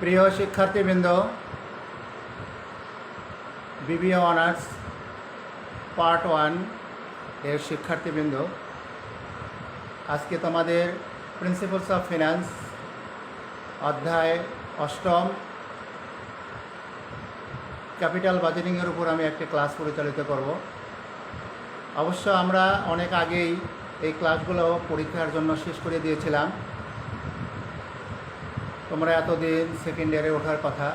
প্রিয় শিক্ষার্থীবৃন্দ, BBA honours part ওয়ানের শিক্ষার্থীবৃন্দ, আজকে তোমাদের প্রিন্সিপালস অফ ফিনান্স অধ্যায় অষ্টম, ক্যাপিটাল বাজেটিংয়ের উপর আমি একটি ক্লাস পরিচালিত করব। অবশ্য আমরা অনেক আগেই এই ক্লাসগুলো পরীক্ষার জন্য শেষ করে দিয়েছিলাম। তোমরা এতদিন সেকেন্ড ইয়ারে ওঠার কথা,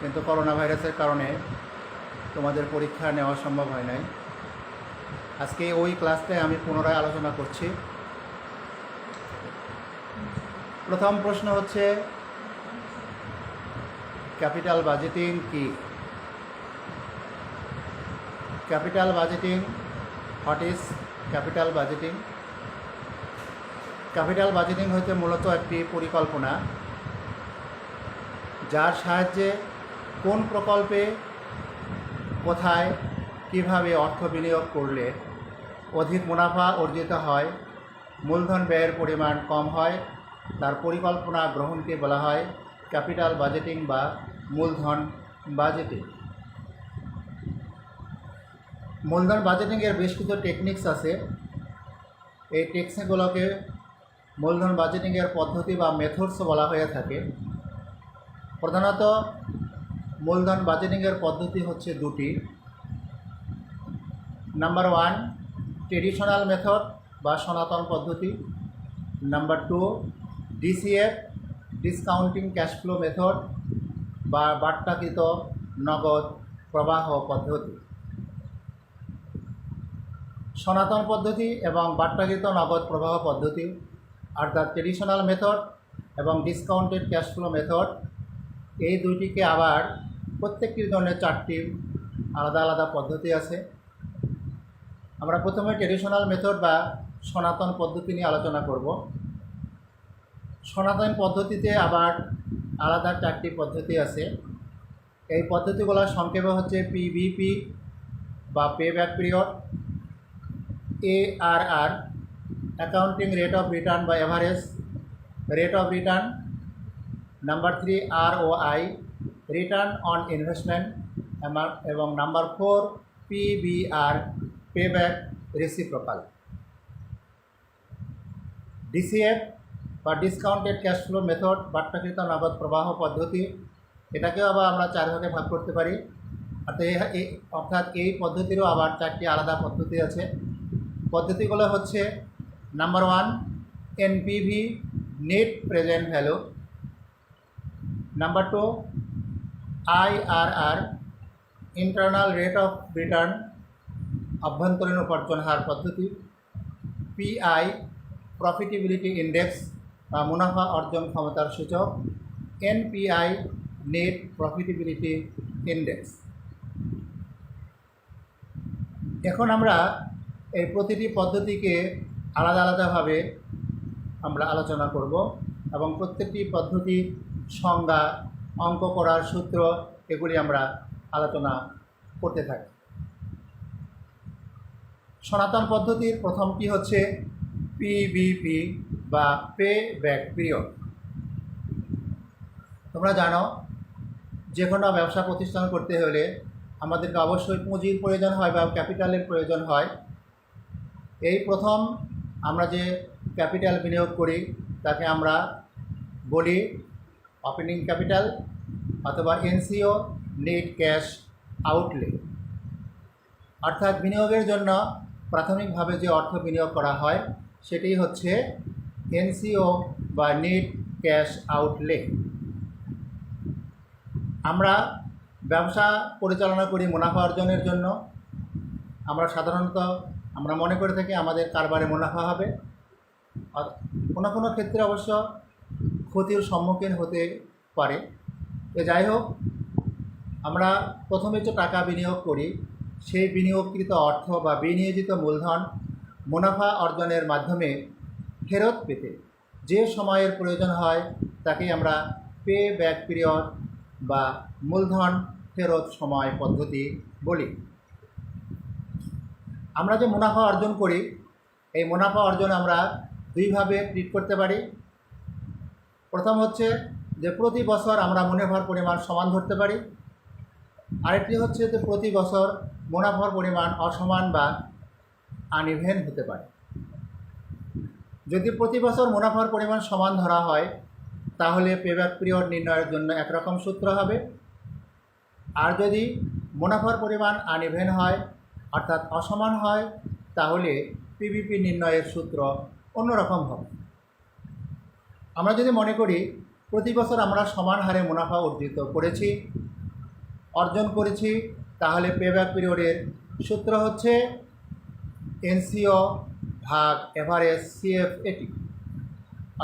কিন্তু করোনা ভাইরাসের কারণে তোমাদের পরীক্ষা নেওয়া সম্ভব হয় নাই। আজকে ওই ক্লাসটায় আমি পুনরায় আলোচনা করছি। প্রথম প্রশ্ন হচ্ছে, ক্যাপিটাল বাজেটিং কি? Capital budgeting, what is capital budgeting? Capital budgeting হইতে মূলত একটি পরিকল্পনা। যার সাহায্যে কোন প্রকল্পে, কোথায়, কীভাবে অর্থ বিনিয়োগ করলে অধিক মুনাফা অর্জিত হয়, মূলধন ব্যয়ের পরিমাণ কম হয়, তার পরিকল্পনা গ্রহণকে বলা হয় ক্যাপিটাল বাজেটিং বা মূলধন বাজেটিং। মূলধন বাজেটিংয়ের বেশ কিছু টেকনিক্স আছে। এই টেকনিকগুলোকে মূলধন বাজেটিংয়ের পদ্ধতি বা মেথডস বলা হয়ে থাকে। প্রধানত মূলধন বাজেটিংয়ের পদ্ধতি হচ্ছে দুটি। নাম্বার ওয়ান ট্রেডিশনাল মেথড বা সনাতন পদ্ধতি। Number two DCF discounting cash flow method বা বাট্টাকৃত নগদ প্রবাহ পদ্ধতি। সনাতন পদ্ধতি এবং বাট্টাকৃত নগদ প্রবাহ পদ্ধতি অর্থাৎ ট্রেডিশনাল মেথড এবং ডিসকাউন্টেড ক্যাশ ফ্লো মেথড এই দুইটিকে আবার প্রত্যেকটির জন্য চারটি আলাদা আলাদা পদ্ধতি আছে। আমরা প্রথমে ট্রেডিশনাল মেথড বা সনাতন পদ্ধতি নিয়ে আলোচনা করব। সনাতন পদ্ধতিতে আবার আলাদা চারটি পদ্ধতি আছে। এই পদ্ধতিগুলো সংক্ষেপে হচ্ছে পিভিপি বা pay back period A R R accounting rate of return বা average rate of return number three R O I return on investment এবং number four PBR pay back reciprocal DCF বা ডিসকাউন্টেড ক্যাশ ফ্লো মেথড বাট্টাকৃত নগদ প্রবাহ পদ্ধতি, এটাকেও আবার আমরা চার ভাগে ভাগ করতে পারি। অর্থাৎ এই পদ্ধতিরও আবার চারটি আলাদা পদ্ধতি আছে। পদ্ধতিগুলো হচ্ছে number one NPV net present value number two IRR internal rate of return অভ্যন্তরীণ উপার্জন হার পদ্ধতি পিআই প্রফিটেবিলিটি ইন্ডেক্স বা মুনাফা অর্জন ক্ষমতার সূচক এনপিআই নেট প্রফিটেবিলিটি ইন্ডেক্স এখন আমরা এই প্রতিটি পদ্ধতিকে আলাদা আলাদাভাবে আমরা আলোচনা করব এবং প্রত্যেকটি পদ্ধতির সংজ্ঞা, অঙ্ক করার সূত্র, এগুলি আমরা আলোচনা করতে থাকি। সনাতন পদ্ধতির প্রথমটি হচ্ছে পিবিপি বা পে ব্যাক পিরিয়ড তোমরা জানো, যে কোনো ব্যবসা প্রতিষ্ঠান করতে হলে আমাদেরকে অবশ্যই পুঁজির প্রয়োজন হয় বা ক্যাপিটালের প্রয়োজন হয়। এই প্রথম আমরা যে ক্যাপিটাল বিনিয়োগ করি, তাকে আমরা বলি ওপেনিং ক্যাপিটাল অথবা এনসিও নেট ক্যাশ আউটলে। অর্থাৎ বিনিয়োগের জন্য প্রাথমিকভাবে যে অর্থ বিনিয়োগ করা হয়, সেটি হচ্ছে এনসিও বা নেট ক্যাশ আউটলে। আমরা ব্যবসা পরিচালনা করি মুনাফা অর্জনের জন্য। আমরা সাধারণত, আমরা মনে করে থাকি আমাদের কারবারে মুনাফা হবে। কোনো কোনো ক্ষেত্রে অবশ্য ক্ষতির সম্মুখীন হতে পারে। তো যাই হোক, আমরা প্রথমে যে টাকা বিনিয়োগ করি, সেই বিনিয়োগকৃত অর্থ বা বিনিয়োজিত মূলধন মুনাফা অর্জনের মাধ্যমে ফেরত পেতে। যে সময়ের প্রয়োজন হয় তাকে আমরা পে ব্যাক পিরিয়ড বা মূলধন ফেরত সময় পদ্ধতি বলি। আমরা যে মুনাফা অর্জন করি, এই মুনাফা অর্জন আমরা দুইভাবে ট্রিট করতে পারি। প্রথম হচ্ছে যে প্রতি বছর আমরা মুনাফার পরিমাণ সমান ধরতে পারি। আরেকটি হচ্ছে যে প্রতি বছর মুনাফার পরিমাণ অসমান বা আনইভেন হতে পারে। যদি প্রতি বছর মুনাফার পরিমাণ সমান ধরা হয়, তাহলে পেব্যাক পিরিয়ড নির্ণয়ের জন্য একরকম সূত্র হবে। আর যদি মুনাফার পরিমাণ আনইভেন হয়, অর্থাৎ অসমান হয়, তাহলে পিবিপি নির্ণয়ের সূত্র অন্যরকম হবে। আমরা যদি মনে করি, প্রতি বছর আমরা সমান হারে মুনাফা অর্জিত করেছি, অর্জন করেছি, তাহলে পেব্যাক পিরিয়ডের সূত্র হচ্ছে এনসিও ভাগ এভারেজ সিএফ এটি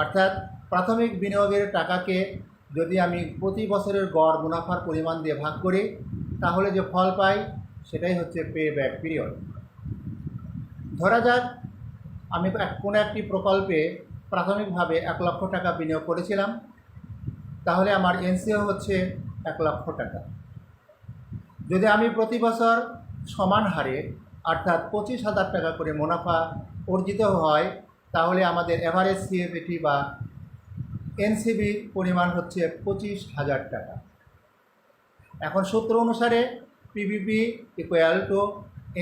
অর্থাৎ প্রাথমিক বিনিয়োগের টাকাকে যদি আমি প্রতি বছরের গড় মুনাফার পরিমাণ দিয়ে ভাগ করি, তাহলে যে ফল পাই, সেটাই হচ্ছে পে ব্যাক পিরিয়ড ধরা যাক, আমি কোনো একটি প্রকল্পে প্রাথমিকভাবে এক লক্ষ টাকা বিনিয়োগ করেছিলাম। তাহলে আমার এনসিও হচ্ছে এক লক্ষ টাকা। যদি আমি প্রতি বছর সমান হারে অর্থাৎ পঁচিশ হাজার টাকা করে মুনাফা অর্জিত হয়, তাহলে আমাদের এভারেজ সিএফএটি বা এনসিবি পরিমাণ হচ্ছে পঁচিশ হাজার টাকা। এখন সূত্র অনুসারে পিবিপি ইকুয়াল টু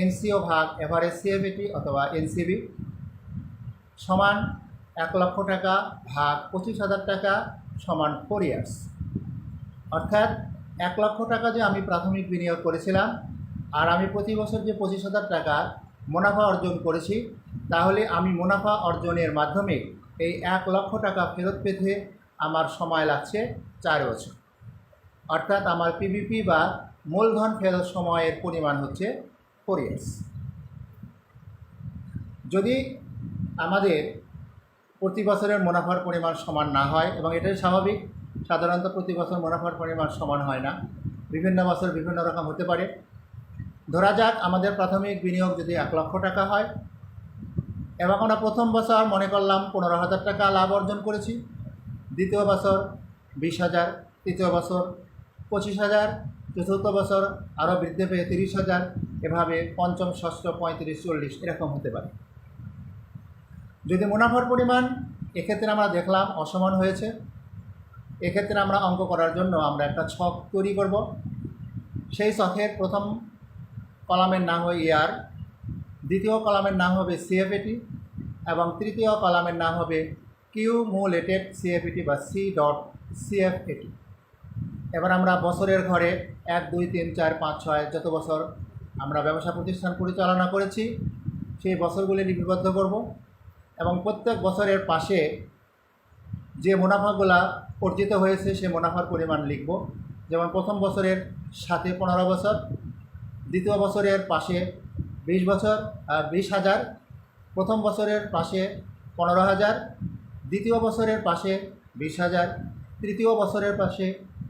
এনসিও ভাগ এভারেজ সিএফএটি অথবা এনসিবি সমান এক লক্ষ টাকা ভাগ পঁচিশ হাজার টাকা সমান ফোর ইয়ার্স অর্থাৎ এক লক্ষ টাকা যে আমি প্রাথমিক বিনিয়োগ করেছিলাম, আর আমি প্রতি বছর যে পঁচিশ হাজার টাকা মুনাফা অর্জন করেছি, তাহলে আমি মুনাফা অর্জনের মাধ্যমে এই এক লক্ষ টাকা ফেরত পেতে আমার সময় লাগছে চার বছর। অর্থাৎ আমার পিবিপি বা মূলধন ফেরত সময়ের পরিমাণ হচ্ছে ফোর ইয়ার্স যদি আমাদের প্রতি বছরের মুনাফার পরিমাণ সমান না হয় এবং এটাই স্বাভাবিক। সাধারণত প্রতি বছর মুনাফার পরিমাণ সমান হয় না। বিভিন্ন বছর বিভিন্ন রকম হতে পারে। ধরা যাক, আমাদের প্রাথমিক বিনিয়োগ যদি এক লক্ষ টাকা হয়, এবং আমরা প্রথম বছর মনে করলাম পনেরো হাজার টাকা লাভ অর্জন করেছি। দ্বিতীয় বছর বিশ হাজার, তৃতীয় বছর পঁচিশ হাজার, চতুর্থ বছর আরও বৃদ্ধি পেয়ে তিরিশ হাজার, এভাবে পঞ্চম, ষষ্ঠ, পঁয়ত্রিশ, চল্লিশ এরকম হতে পারে। যদি মুনাফার পরিমাণ, এক্ষেত্রে আমরা দেখলাম অসমান হয়েছে। এক্ষেত্রে আমরা অঙ্ক করার জন্য আমরা একটা ছক তৈরি করব। সেই ছকের প্রথম কলামের নাম হবে ইয়ার দ্বিতীয় কলামের নাম হবে সিএফএটি এবং তৃতীয় কলামের নাম হবে কিউমুলেটেড সিএফএটি বা সি ডট সিএফএটি এবার আমরা বছরের ঘরে এক, দুই, তিন, চার, পাঁচ, ছয় যত বছর আমরা ব্যবসা প্রতিষ্ঠান পরিচালনা করেছি, সেই বছরগুলি লিপিবদ্ধ করব। এবং প্রত্যেক বছরের পাশে যে মুনাফাগুলা অর্জিত হয়েছে, সে মুনাফার পরিমাণ লিখব। যেমন প্রথম বছরের সাথে পনেরো বছর, দ্বিতীয় বছরের পাশে বিশ বছর বিশ হাজার, প্রথম বছরের পাশে পনেরো হাজার, দ্বিতীয় বছরের পাশে বিশ হাজার, তৃতীয় বছরের পাশে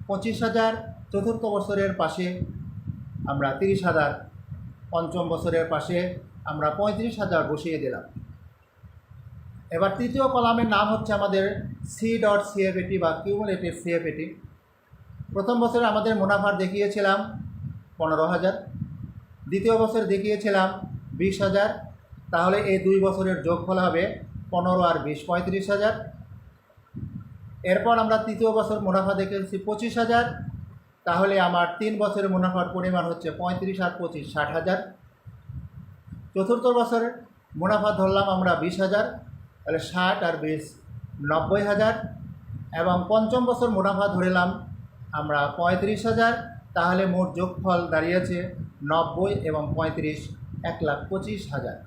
পঁচিশ হাজার, চতুর্থ বছরের পাশে আমরা তিরিশ হাজার, পঞ্চম বছরের পাশে আমরা পঁয়ত্রিশ হাজার বসিয়ে দিলাম। এবার তৃতীয় কলামের নাম হচ্ছে আমাদের সি ডট সিএফএটি বা কিউমুলেটিভ সিএফএটি প্রথম বছরে আমাদের মুনাফার দেখিয়েছিলাম পনেরো হাজার। দ্বিতীয় বছর দেখিয়েছিলাম বিশ হাজার। তাহলে এই দুই বছরের যোগফল হবে পনেরো আর বিশ, পঁয়ত্রিশ হাজার। এরপর আমরা তৃতীয় বছর মুনাফা দেখেছি পঁচিশ হাজার। তাহলে আমার তিন বছরের মুনাফার পরিমাণ হচ্ছে পঁয়ত্রিশ আর পঁচিশ, ষাট হাজার। চতুর্থ বছরে মুনাফা ধরলাম আমরা বিশ হাজার। তাহলে ষাট আর বিশ, নব্বই হাজার এবং পঞ্চম বছর মুনাফা ধরেলাম আমরা পঁয়ত্রিশ হাজার। তাহলে মোট যোগফল দাঁড়িয়েছে নব্বই এবং পঁয়ত্রিশ, এক লাখ পঁচিশ হাজার।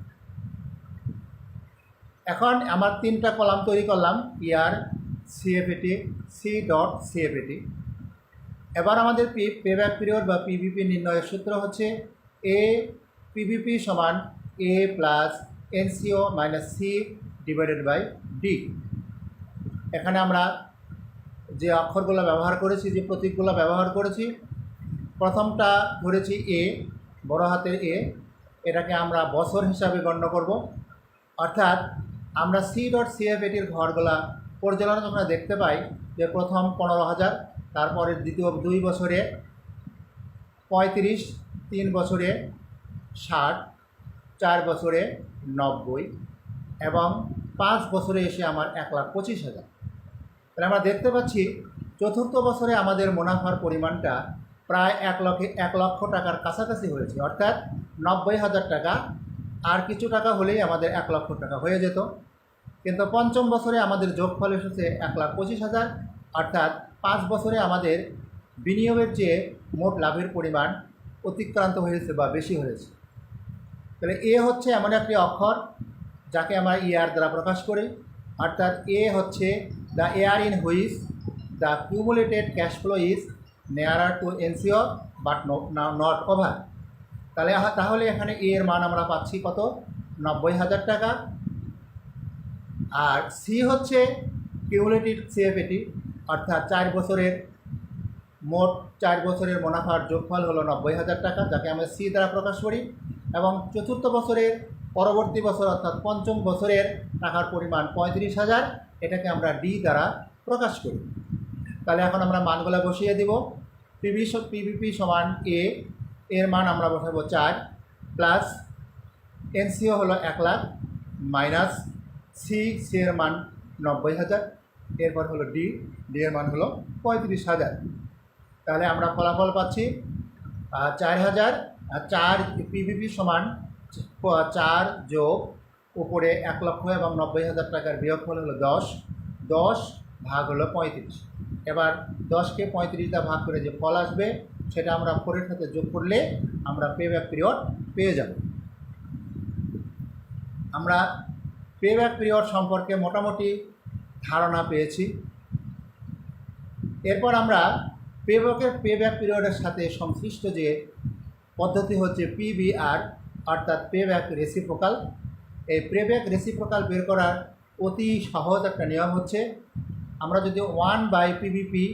এখন আমার তিনটা কলাম তৈরি করলাম year CFAT C dot CFAT এবার আমাদের পি পেব্যাক পিরিয়ড বা পিভিপি নির্ণয়ের সূত্র হচ্ছে এ পিভিপি সমান a plus NCO minus c divided by d এখানে আমরা যে অক্ষরগুলো ব্যবহার করেছি, যে প্রতীকগুলো ব্যবহার করেছি, প্রথমটা ধরেছি এ বড় হাতের এ এটাকে আমরা বছর হিসাবে গণ্য করব। অর্থাৎ আমরা সি ডট সিএফ এটির ঘরগুলা পরিচালনা আমরা দেখতে পাই যে প্রথম পনেরো হাজার, তারপরে দ্বিতীয় দুই বছরে পঁয়ত্রিশ, তিন বছরে ষাট, চার বছরে নব্বই। এবং পাঁচ বছরে এসে আমার এক লাখ পঁচিশ হাজার। তাহলে আমরা দেখতে পাচ্ছি চতুর্থ বছরে আমাদের মুনাফার পরিমাণটা প্রায় এক লক্ষ এক লক্ষ টাকার কাছাকাছি হয়েছে। অর্থাৎ নব্বই হাজার টাকা। আর কিছু টাকা হলেই আমাদের এক লক্ষ টাকা হয়ে যেত। কিন্তু পঞ্চম বছরে আমাদের যোগফল এসেছে এক লাখ পঁচিশ হাজার। অর্থাৎ পাঁচ বছরে আমাদের বিনিয়োগের চেয়ে মোট লাভের পরিমাণ অতিক্রান্ত হয়েছে বা বেশি হয়েছে। তাহলে এ হচ্ছে এমন একটি অক্ষর। যাকে আমরা ইয়ার দ্বারা প্রকাশ করি। অর্থাৎ এ হচ্ছে the year in which the cumulated cash flow is nearer to ensure but not over তাহলে তাহলে এখানে এ এর মান আমরা পাচ্ছি কত? নব্বই হাজার টাকা। আর সি হচ্ছে কিউমুলেটিভ সিএফএটি অর্থাৎ চার বছরের, মোট চার বছরের মুনাফার যোগফল হলো নব্বই হাজার টাকা, যাকে আমরা সি দ্বারা প্রকাশ করি। এবং চতুর্থ বছরের পরবর্তী বছর অর্থাৎ পঞ্চম বছরের টাকার পরিমাণ পঁয়ত্রিশ হাজার এটাকে আমরা ডি দ্বারা প্রকাশ করি। তাহলে এখন আমরা মানগুলো বসিয়ে দিব। পিভি পিভিপি সমান এ এর মান আমরা বসাবো চার প্লাস এনসিও হলো এক লাখ মাইনাস সি সি এর মান নব্বই হাজার, এরপর হলো ডি ডি এর মান হলো পঁয়ত্রিশ হাজার। তাহলে আমরা ফলাফল পাচ্ছি চার হাজার চার পিভিপি সমান চার যোগ উপরে এক লক্ষ এবং নব্বই হাজার টাকার বিয়োগফল হলো দশ। দশ ভাগ হলো পঁয়ত্রিশ। এবার দশকে পঁয়ত্রিশ দ্বারা ভাগ করে যে ফল আসবে, সেটা আমরা ফোরের সাথে যোগ করলে আমরা পে ব্যাক পিরিয়ড পেয়ে যাব। আমরা পে ব্যাক পিরিয়ড সম্পর্কে মোটামুটি ধারণা পেয়েছি। এরপর আমরা পে ব্যাকের পে ব্যাক পিরিয়ডের সাথে সংশ্লিষ্ট যে পদ্ধতি হচ্ছে পিবিআর অর্থাৎ পে ব্যাক রেসিপ্রোকাল এই পে ব্যাক রেসিপ্রোকাল বের করার অতি সহজ একটা নিয়ম হচ্ছে, আমরা যদি ওয়ান বাই পিবিপি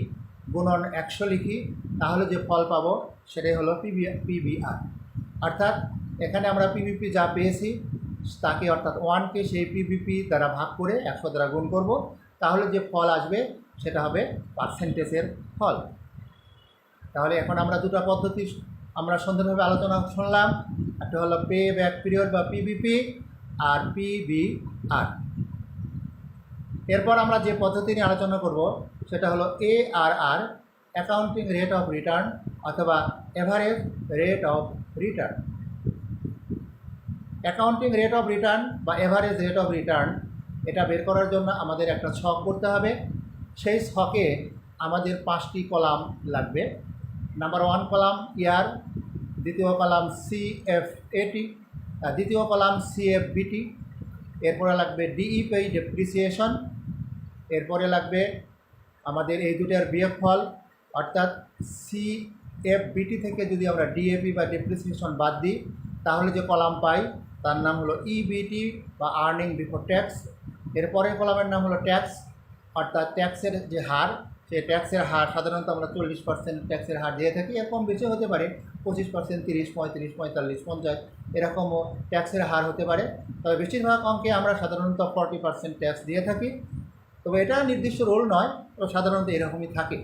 গুণন একশো লিখি, তাহলে যে ফল পাবো সেটাই হলো পিবি পিবিআর অর্থাৎ এখানে আমরা পিবিপি যা পেয়েছি, তাকে অর্থাৎ ওয়ানকে সেই পিবিপি দ্বারা ভাগ করে একশো দ্বারা গুণ করব, তাহলে যে ফল আসবে সেটা হবে পার্সেন্টেজের ফল। তাহলে এখন আমরা দুটো পদ্ধতি আমরা সুন্দরভাবে আলোচনা শুনলাম। একটা হলো পে ব্যাক পিরিয়ড বা পিবিপি আর পিবিআর এরপর আমরা যে পদ্ধতি নিয়ে আলোচনা করব, সেটা হলো A R R accounting rate of return অথবা average rate of return accounting rate of return বা এভারেজ রেট অফ রিটার্ন এটা বের করার জন্য আমাদের একটা ছক করতে হবে। সেই ছকে আমাদের পাঁচটি কলাম লাগবে। নাম্বার ওয়ান কলাম ইয়ার দ্বিতীয় কলাম সি এফ এটি দ্বিতীয় কলাম সি এফ বিটি এরপরে লাগবে ডিই পে ডেপ্রিসিয়েশন এরপরে লাগবে আমাদের এই দুটার বিয়োগফল, অর্থাৎ সি এফ বিটি থেকে যদি আমরা ডিএপি বা ডেপ্রিসিয়েশন বাদ দিই, তাহলে যে কলাম পাই, তার নাম হলো ইবিটি বা আর্নিং বিফোর ট্যাক্স এরপরের কলামের নাম হলো ট্যাক্স অর্থাৎ ট্যাক্সের যে হার সেই ট্যাক্সের হার সাধারণত আমরা চল্লিশ পার্সেন্ট ট্যাক্সের হার দিয়ে থাকি, এরকম বেশি হতে পারে, পঁচিশ পার্সেন্ট তিরিশ পঁয়ত্রিশ, পঁয়তাল্লিশ, পঞ্চাশ, এরকমও ট্যাক্সের হার হতে পারে। তবে বেশিরভাগ অঙ্কে আমরা সাধারণত ফর্টি পার্সেন্ট ট্যাক্স দিয়ে থাকি। তবে এটা নির্দিষ্ট রোল নয় তো সাধারণত এরকমই থাকে।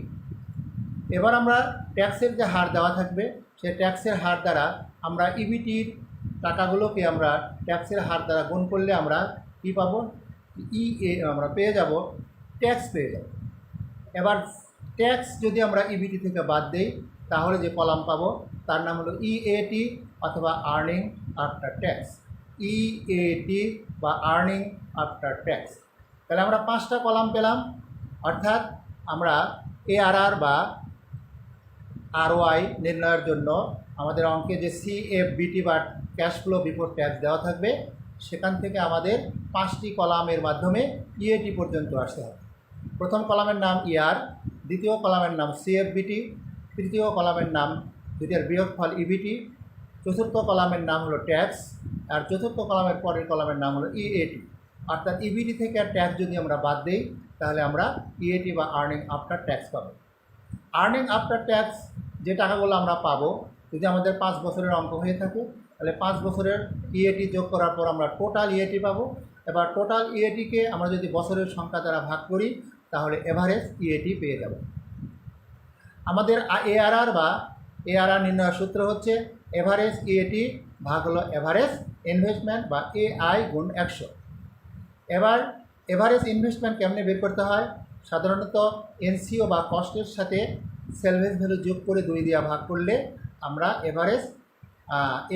এবার আমরা ট্যাক্সের যে হার দেওয়া থাকবে সে ট্যাক্সের হার দ্বারা আমরা ইবিটির টাকাগুলোকে আমরা ট্যাক্সের হার দ্বারা গুণ করলে আমরা কী পাবো? ই এ আমরা পেয়ে যাব ট্যাক্স পেয়ে যাব। এবার ট্যাক্স যদি আমরা ইবিটি থেকে বাদ দেই, তাহলে যে কলাম পাবো, তার নাম হলো ইএটি অথবা আর্নিং আফটার ট্যাক্স ইএটি বা আর্নিং আফটার ট্যাক্স তাহলে আমরা পাঁচটা কলাম পেলাম, অর্থাৎ আমরা এআরআর বা আরওআই নির্ণয়ের জন্য আমাদের অঙ্কে যে সিএফবিটি বা ক্যাশ ফ্লো বিফোর ট্যাক্স দেওয়া থাকবে, সেখান থেকে আমাদের পাঁচটি কলামের মাধ্যমে ইএটি পর্যন্ত আসতে হবে। প্রথম কলামের নাম ইয়ার, দ্বিতীয় কলামের নাম সিএফবিটি, তৃতীয় কলামের নাম দুটির বিয়োগফল ইবিটি, চতুর্থ কলামের নাম হলো ট্যাক্স, আর চতুর্থ কলামের পরের কলামের নাম হলো ইএটি। অর্থাৎ ইবিটি থেকে আর ট্যাক্স যদি আমরা বাদ দিই, তাহলে আমরা ইএটি বা আর্নিং আফটার ট্যাক্স পাবো। আর্নিং আফটার ট্যাক্স যে টাকাগুলো আমরা পাবো, যদি আমাদের পাঁচ বছরের অঙ্ক হয়ে থাকে, তাহলে পাঁচ বছরের ইএটি যোগ করার পর আমরা টোটাল ইএটি পাবো। এবার টোটাল ইএটিকে আমরা যদি বছরের সংখ্যা দ্বারা ভাগ করি তাহলে এভারেজ ইএটি পেয়ে যাব। আমাদের এআরআর বা এআরআর নির্ণয়ের সূত্র হচ্ছে এভারেজ ইএটি ভাগ হলো এভারেজ ইনভেস্টমেন্ট বা এআই গুণ একশো। এবার এভারেজ ইনভেস্টমেন্ট কেমনে বের করতে হয়? সাধারণত এনসিও বা কস্টের সাথে সেলভেজ ভ্যালু যোগ করে দুই দিয়া ভাগ করলে আমরা এভারেজ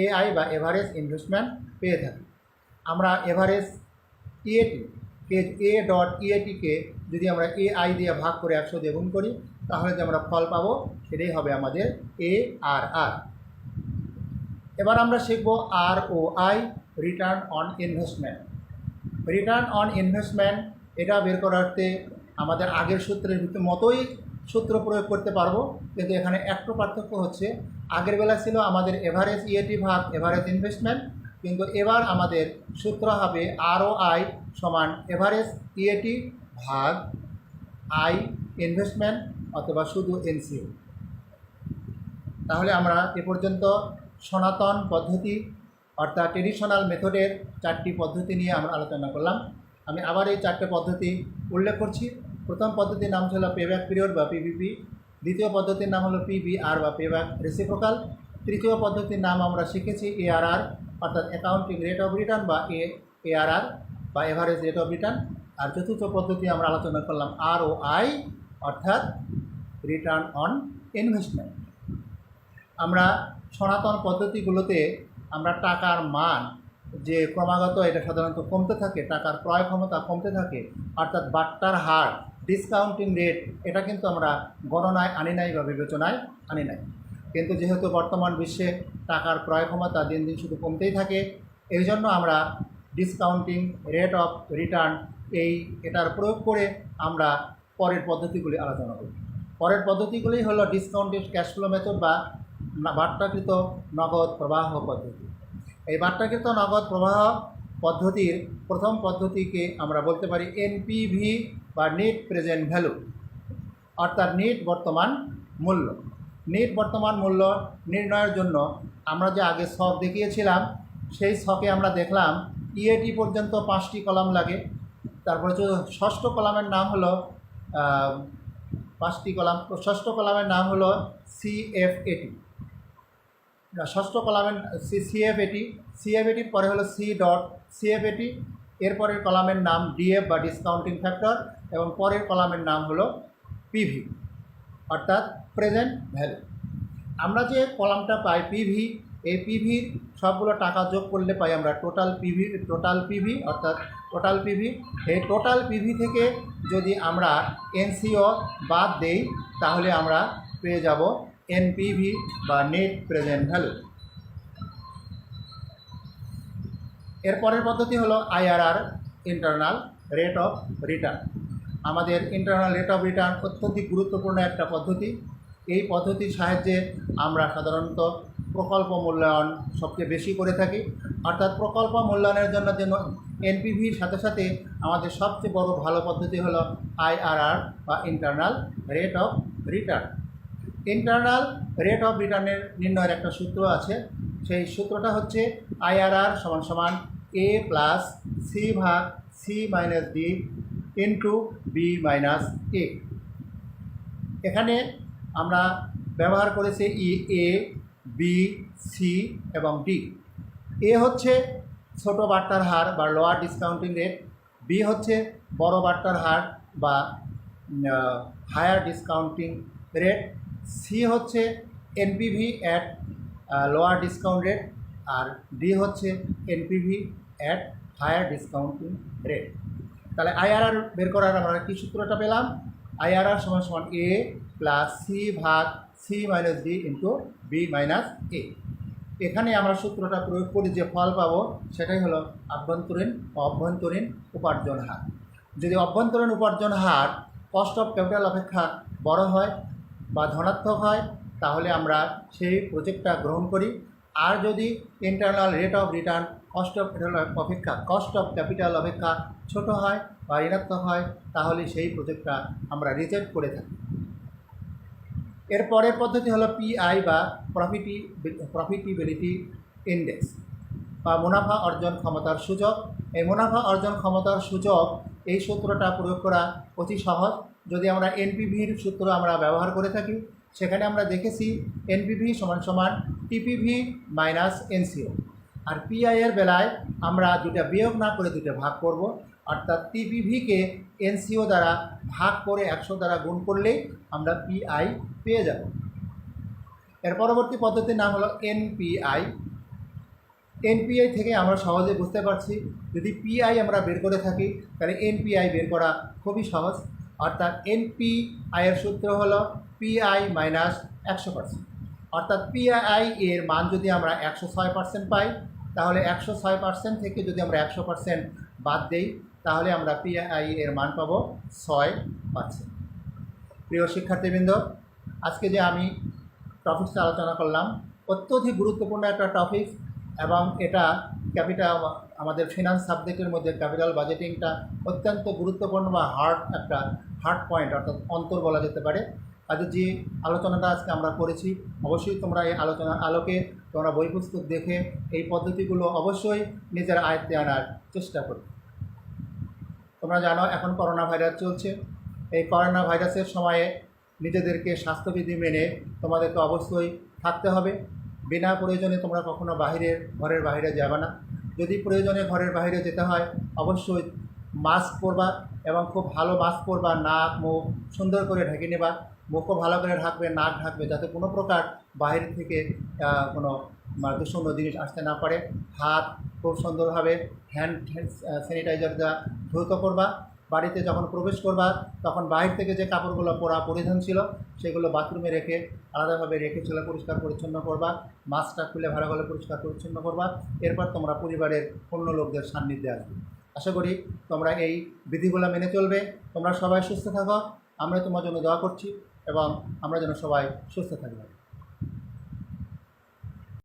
এআই বা এভারেজ ইনভেস্টমেন্ট পেয়ে থাকি। আমরা এভারেজ ইএটি কে এ ডট ইএটিকে যদি আমরা এ আই দিয়ে ভাগ করে একশো দিয়ে গুণ করি, তাহলে যে আমরা ফল পাবো সেটাই হবে আমাদের এ আর আর এবার আমরা শিখব R O I return on investment return on investment এটা বের করাতে আমাদের আগের সূত্রের মতোই সূত্র প্রয়োগ করতে পারব, কিন্তু এখানে একটু পার্থক্য হচ্ছে, আগের বেলা ছিল আমাদের এভারেজ ইএটি ভাগ এভারেজ ইনভেস্টমেন্ট কিন্তু এবার আমাদের সূত্র হবে আর ও আই সমান এভারেজ ইএটি ভাগ আই ইনভেস্টমেন্ট অথবা শুধু এনসিও তাহলে আমরা এ পর্যন্ত সনাতন পদ্ধতি অর্থাৎ ট্রেডিশনাল মেথডের চারটি পদ্ধতি নিয়ে আমরা আলোচনা করলাম। আমি আবার এই চারটে পদ্ধতি উল্লেখ করছি। প্রথম পদ্ধতির নাম ছিল পেব্যাক পিরিয়ড বা পিভিপি দ্বিতীয় পদ্ধতির নাম হলো পিবিআর বা পেব্যাক রেসিপ্রোকাল তৃতীয় পদ্ধতির নাম আমরা শিখেছি এআরআর অর্থাৎ অ্যাকাউন্টিং রেট অফ রিটার্ন বা এ এআরআর বা এভারেজ রেট অফ রিটার্ন আর চতুর্থ পদ্ধতি আমরা আলোচনা করলাম আর ও আই অর্থাৎ রিটার্ন অন ইনভেস্টমেন্ট আমরা সনাতন পদ্ধতিগুলোতে আমরা টাকার মান যে ক্রমাগত এটা সাধারণত কমতে থাকে, টাকার ক্রয় ক্ষমতা কমতে থাকে, অর্থাৎ বাট্টার হার ডিসকাউন্টিং রেট এটা কিন্তু আমরা গণনায় আনি নাই বা বিবেচনায় আনি নাই। কিন্তু যেহেতু বর্তমান বিশ্বে টাকার ক্রয় ক্ষমতা দিন দিন শুধু কমতেই থাকে এই জন্য আমরা ডিসকাউন্টিং রেট অফ রিটার্ন এই এটার প্রয়োগ করে আমরা পরের পদ্ধতিগুলি আলোচনা করি। পরের পদ্ধতিগুলি হলো ডিসকাউন্টেড ক্যাশ ফ্লো মেথড বা বাট্টাকৃত নগদ প্রবাহ পদ্ধতি। এই বাট্টাকৃত নগদ প্রবাহ পদ্ধতির প্রথম পদ্ধতিকে আমরা বলতে পারি এনপিভি বা নেট প্রেজেন্ট ভ্যালু অর্থাৎ নেট বর্তমান মূল্য। নেট বর্তমান মূল্য নির্ণয়ের জন্য আমরা যে আগে শখ দেখিয়েছিলাম, সেই শখে আমরা দেখলাম ইএটি পর্যন্ত পাঁচটি কলাম লাগে। তারপরে ষষ্ঠ কলামের নাম হলো পাঁচটি কলাম, ষষ্ঠ কলামের নাম হলো সিএফএটি ষষ্ঠ কলামের সি সিএফএটি সিএফএটির পরে হলো সি ডট সিএফএটি এরপরের কলামের নাম ডিএফ বা ডিসকাউন্টিং ফ্যাক্টর এবং পরের কলামের নাম হলো পিভি অর্থাৎ প্রেজেন্ট ভ্যালু আমরা যে কলামটা পাই পিভি এই পিভির সবগুলো টাকা যোগ করলে পাই আমরা টোটাল পিভি টোটাল পিভি অর্থাৎ টোটাল পিভি এই টোটাল পিভি থেকে যদি আমরা এনসিও বাদ দেই, তাহলে আমরা পেয়ে যাব এনপিভি বা নেট প্রেজেন্ট ভ্যালু এরপরের পদ্ধতি হলো IRR internal rate of return আমাদের ইন্টারনাল রেট অফ রিটার্ন অত্যন্ত গুরুত্বপূর্ণ একটা পদ্ধতি। এই পদ্ধতির সাহায্যে আমরা সাধারণত প্রকল্প মূল্যায়ন সবচেয়ে বেশি করে থাকি। অর্থাৎ প্রকল্প মূল্যায়নের জন্য যে এনপিভির সাথে সাথে আমাদের সবচেয়ে বড় ভালো পদ্ধতি হলো আইআরআর বা internal rate of return internal rate of রিটার্নের নির্ণয়ের একটা সূত্র আছে। সেই সূত্রটা হচ্ছে আইআরআর সমান সমান এ প্লাস সি ভাগ c minus d into b minus a এখানে আমরা ব্যবহার করেছি ই, এ, বি, সি এবং ডি। এ হচ্ছে ছোট বার্তার হার বা লোয়ার ডিসকাউন্টিং রেট বি হচ্ছে বড় বার্তার হার বা হায়ার ডিসকাউন্টিং রেট সি হচ্ছে NPV at lower discount rate R D হচ্ছে NPV at higher discounting rate তাহলে আইআরআর বের করার আমরা কী সূত্রটা পেলাম। আইআরআর সমান সমান এ প্লাস সি ভাগ c minus d into b minus a এখানে আমরা সূত্রটা প্রয়োগ করি যে ফল পাবো, সেটাই হলো আভ্যন্তরীণ অভ্যন্তরীণ উপার্জন হার। যদি অভ্যন্তরীণ উপার্জন হার কস্ট অফ ক্যাপিটাল অপেক্ষা বড় হয় বা ধনাত্মক হয়, তাহলে আমরা সেই প্রজেক্টটা গ্রহণ করি। আর যদি internal rate of return cost of অপেক্ষা কস্ট অফ ক্যাপিটাল অপেক্ষা ছোট হয় বা ঋণাত্মক হয়, তাহলে সেই প্রজেক্টটা আমরা রিজেক্ট করে থাকি। এর পরের পদ্ধতি হলো পিআই বা প্রফিটি প্রফিটিবিলিটি ইন্ডেক্স বা মুনাফা অর্জন ক্ষমতার সূচক এই মুনাফা অর্জন ক্ষমতার সূচক এই সূত্রটা প্রয়োগ করা অতি সহজ। যদি আমরা এনপিভির সূত্র আমরা ব্যবহার করে থাকি, সেখানে আমরা দেখেছি এনপিভি সমান সমান টিপিভি মাইনাস এনসিও আর পিআই এর বেলায় আমরা দুটা বিয়োগ না করে দুটো ভাগ করব। অর্থাৎ টিপিভিকে এনসিও দ্বারা ভাগ করে একশো দ্বারা গুণ করলেই আমরা পিআই পেয়ে যাব। এর পরবর্তী পদ্ধতির নাম হলো এনপিআই এনপিআই থেকে আমরা সহজে বুঝতে পারছি, যদি পিআই আমরা বের করে থাকি, তাহলে এনপিআই বের করা খুবই সহজ। অর্থাৎ এনপিআই এর সূত্র হলো পিআই মাইনাস একশো পার্সেন্ট অর্থাৎ পিআই এর মান যদি আমরা একশো ছয় পার্সেন্ট পাই তাহলে একশো ছয় পার্সেন্ট থেকে যদি আমরা একশো পার্সেন্ট বাদ দেই, তাহলে আমরা পিআই এর মান পাব ছয় পার্সেন্ট প্রিয় শিক্ষার্থীবৃন্দ, আজকে যে আমি টপিকসটা আলোচনা করলাম অত্যধিক গুরুত্বপূর্ণ একটা টপিক এবং এটা ক্যাপিটাল আমাদের ফিনান্স সাবজেক্টের মধ্যে ক্যাপিটাল বাজেটিংটা অত্যন্ত গুরুত্বপূর্ণ বা হার্ড একটা হার্ড পয়েন্ট অর্থাৎ অন্তর বলা যেতে পারে। কাজে যে আলোচনাটা আজকে আমরা করেছি, অবশ্যই তোমরা এই আলোচনার আলোকে তোমরা বই পুস্তক দেখে এই পদ্ধতিগুলো অবশ্যই নিজের আয়ত্তে আনার চেষ্টা করবে তোমরা জানো, এখন করোনা ভাইরাস চলছে। এই করোনা ভাইরাসের সময়ে নিজেদেরকে স্বাস্থ্যবিধি মেনে তোমাদেরকে অবশ্যই থাকতে হবে। বিনা প্রয়োজনে তোমরা কখনো বাহিরের ঘরের বাইরে যাবে না। যদি প্রয়োজনে ঘরের বাইরে যেতে হয়, অবশ্যই মাস্ক পরবা এবং খুব ভালো মাস্ক পরবা, নাক, মুখ সুন্দর করে ঢেকে নেবা। মুখও ভালো করে ঢাকবে, নাক ঢাকবে, যাতে কোনো প্রকার বাইরে থেকে কোনো দূষণ জিনিস আসতে না পারে। হাত খুব সুন্দরভাবে হ্যান্ড হ্যান্ড স্যানিটাইজার দেওয়া ধৌত করবা। বাড়িতে যখন প্রবেশ করবা, তখন বাইরে থেকে যে কাপড়গুলো পরা পরিধান ছিল, সেগুলো বাথরুমে রেখে আলাদাভাবে রেখে চলে পরিষ্কার পরিচ্ছন্ন করবা, মাস্কটা খুলে ভালো ভালো পরিষ্কার পরিচ্ছন্ন করবা। এরপর তোমরা পরিবারের অন্য লোকদের সান্নিধ্যে আসবে। আশা করি তোমরা এই বিধিগুলো মেনে চলবে। তোমরা সবাই সুস্থ থাকো। আমরা তোমার জন্য দোয়া করছি এবং আমরা যেন সবাই সুস্থ থাকব